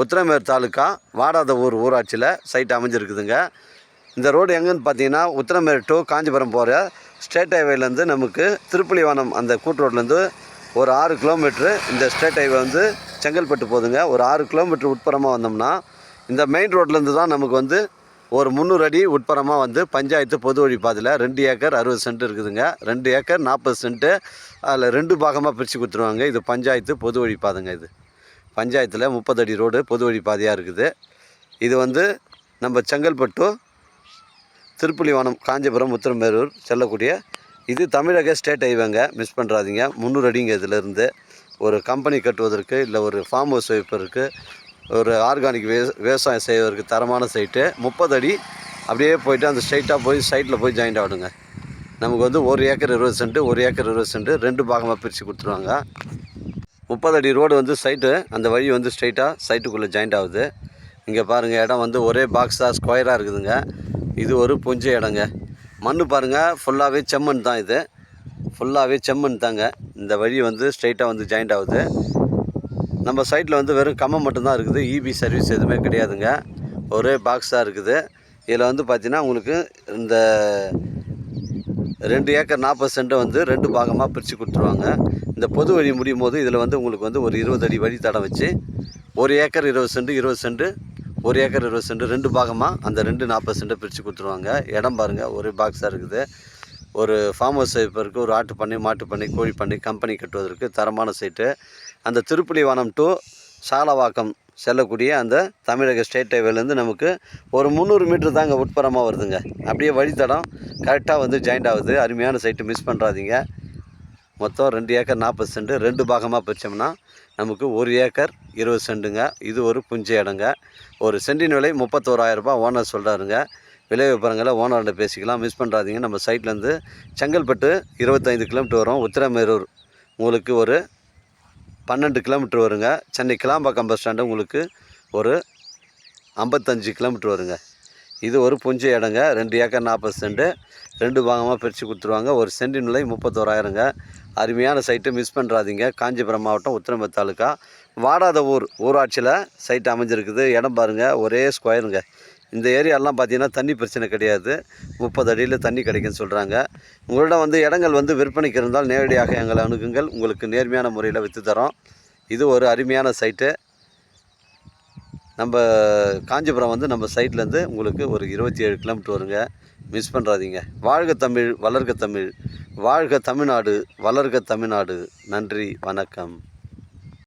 உத்திரமேர் தாலுக்கா வாடாத ஊர் ஊராட்சியில் சைட் அமைஞ்சிருக்குதுங்க. இந்த ரோடு எங்கேன்னு பார்த்தீங்கன்னா உத்திரமேர் டு காஞ்சிபுரம் போகிற ஸ்டேட் ஹைவேலேருந்து நமக்கு திருப்புலிவனம் அந்த கூட்டு ரோட்லேருந்து ஒரு ஆறு கிலோமீட்ரு இந்த ஸ்டேட் ஹைவே வந்து செங்கல்பட்டு போதுங்க ஒரு ஆறு கிலோமீட்டர் உட்புறமாக வந்தோம்னா இந்த மெயின் ரோட்லேருந்து தான் நமக்கு வந்து ஒரு முந்நூறு அடி உட்புறமாக வந்து பஞ்சாயத்து பொது வழி பாதையில் ரெண்டு ஏக்கர் அறுபது சென்ட் இருக்குதுங்க. ரெண்டு ஏக்கர் நாற்பது சென்ட்டு அதில் ரெண்டு பாகமாக பிரித்து கொடுத்துருவாங்க. இது பஞ்சாயத்து பொது வழி பாதைங்க இது. பஞ்சாயத்தில் முப்பது அடி ரோடு பொது வழி பாதையாக இருக்குது. இது வந்து நம்ம செங்கல்பட்டு திருப்புலிவானம் காஞ்சிபுரம் உத்திரமேரூர் செல்லக்கூடிய இது தமிழக ஸ்டேட் ஹைவேங்க. மிஸ் பண்ணுறாதீங்க முந்நூறு அடிங்க இதிலேருந்து. ஒரு கம்பெனி கட்டுவதற்கு இல்லை ஒரு ஃபார்ம் ஹவுஸ் வைப்பதற்கு ஒரு ஆர்கானிக் வே விவசாயம் செய்வதற்கு தரமான சைட்டு முப்பது அடி அப்படியே போயிட்டு அந்த ஸ்ட்ரைட்டாக போய் சைட்டில் போய் ஜாயிண்ட் ஆகிடுங்க நமக்கு வந்து ஒரு ஏக்கர் இருபது சென்ட்டு ஒரு ஏக்கர் இருபது சென்ட்டு ரெண்டு பாகமாக பிரித்து கொடுத்துருவாங்க. முப்பது அடி ரோடு வந்து சைட்டு அந்த வழி வந்து ஸ்ட்ரைட்டாக சைட்டுக்குள்ளே ஜாயிண்ட் ஆகுது. இங்கே பாருங்கள் இடம் வந்து ஒரே பாக்ஸாக ஸ்கொயராக இருக்குதுங்க. இது ஒரு புஞ்ச இடங்க. மண் பாருங்கள் ஃபுல்லாகவே செம்மண் தான் இது. ஃபுல்லாகவே செம்மண் தாங்க. இந்த வழி வந்து ஸ்ட்ரைட்டாக வந்து ஜாயிண்ட் ஆகுது. நம்ம சைட்டில் வந்து வெறும் கம்மம் மட்டும்தான் இருக்குது. இபி சர்வீஸ் எதுவுமே கிடையாதுங்க. ஒரே பாக்ஸாக இருக்குது. இதில் வந்து பார்த்தீங்கன்னா உங்களுக்கு இந்த ரெண்டு ஏக்கர் நாற்பது சென்ட்டை வந்து ரெண்டு பாகமாக பிரித்து கொடுத்துருவாங்க. இந்த பொது வழி முடியும் போது இதில் வந்து உங்களுக்கு வந்து ஒரு இருபது அடி வழி தடம் வச்சு ஒரு ஏக்கர் இருபது சென்ட் இருபது சென்ட் ஒரு ஏக்கர் இருபது சென்ட் ரெண்டு பாகமாக அந்த ரெண்டு நாற்பது சென்ட்டை பிரித்து கொடுத்துருவாங்க. இடம் பாருங்கள் ஒரே பாக்ஸாக இருக்குது. ஒரு ஃபார்ம் ஹவுஸ் வைப்பதற்கு ஒரு ஆட்டு பண்ணை மாட்டு பண்ணை கோழி பண்ணை கம்பெனி கட்டுவதற்கு தரமான சைட்டு அந்த திருப்புலிவானம் டு சாலவாக்கம் செல்லக்கூடிய அந்த தமிழக ஸ்டேட் ஹைவேலேருந்து நமக்கு ஒரு முந்நூறு மீட்டர் தாங்க உட்புறமாக வருதுங்க. அப்படியே வழித்தடம் கரெக்டாக வந்து ஜாயிண்ட் ஆகுது. அருமையான சைட்டு மிஸ் பண்ணுறாதீங்க மொத்தம் ரெண்டு ஏக்கர் நாற்பது சென்ட். ரெண்டு பாகமாக பிரித்தோம்னா நமக்கு ஒரு ஏக்கர் இருபது சென்ட்டுங்க. இது ஒரு புஞ்ச இடங்க. ஒரு சென்டின் விலை முப்பத்தோராயிரரூபா ஓனர் சொல்கிறாருங்க விலை விவரங்களை ஓனர்கிட்ட பேசிக்கலாம். மிஸ் பண்ணுறாதீங்க நம்ம சைட்லேருந்து செங்கல்பட்டு இருபத்தைந்து கிலோமீட்டர் வரும். உத்திரமேரூர். உங்களுக்கு ஒரு பன்னெண்டு கிலோமீட்டர் வருங்க. சென்னை கிளாம்பாக்கம் பஸ் ஸ்டாண்டு உங்களுக்கு ஒரு ஐம்பத்தஞ்சு கிலோமீட்டர் வருங்க. இது ஒரு புஞ்ச இடங்க ரெண்டு ஏக்கர் நாற்பது சென்ட்டு ரெண்டு பாகமாக பிரித்து கொடுத்துருவாங்க. ஒரு சென்டின் விலை முப்பத்தோராயிரங்க. அருமையான சைட்டு மிஸ் பண்ணுறாதீங்க காஞ்சிபுரம் மாவட்டம் உத்திரம்பு தாலுக்கா வாடாத ஊர். ஊராட்சியில் சைட் அமைஞ்சிருக்குது. இடம் பாருங்கள் ஒரே ஸ்கொயருங்க இந்த ஏரியாலாம் பார்த்தீங்கன்னா தண்ணி பிரச்சனை கிடையாது. முப்பது அடியில் தண்ணி கிடைக்குன்னு சொல்கிறாங்க உங்களிடம் வந்து இடங்கள் வந்து விற்பனைக்கு இருந்தால் நேரடியாக எங்களை அணுகுங்கள். உங்களுக்கு நேர்மையான முறையில் விற்று தரோம். இது ஒரு அருமையான சைட்டு. நம்ம காஞ்சிபுரம் வந்து நம்ம சைட்லேருந்து உங்களுக்கு ஒரு இருபத்தி ஏழு கிலோமீட்டர் வருங்க. மிஸ் பண்ணுறாதீங்க வாழ்க தமிழ் வளர்க தமிழ். வாழ்க தமிழ்நாடு வளர்க தமிழ்நாடு. நன்றி வணக்கம்.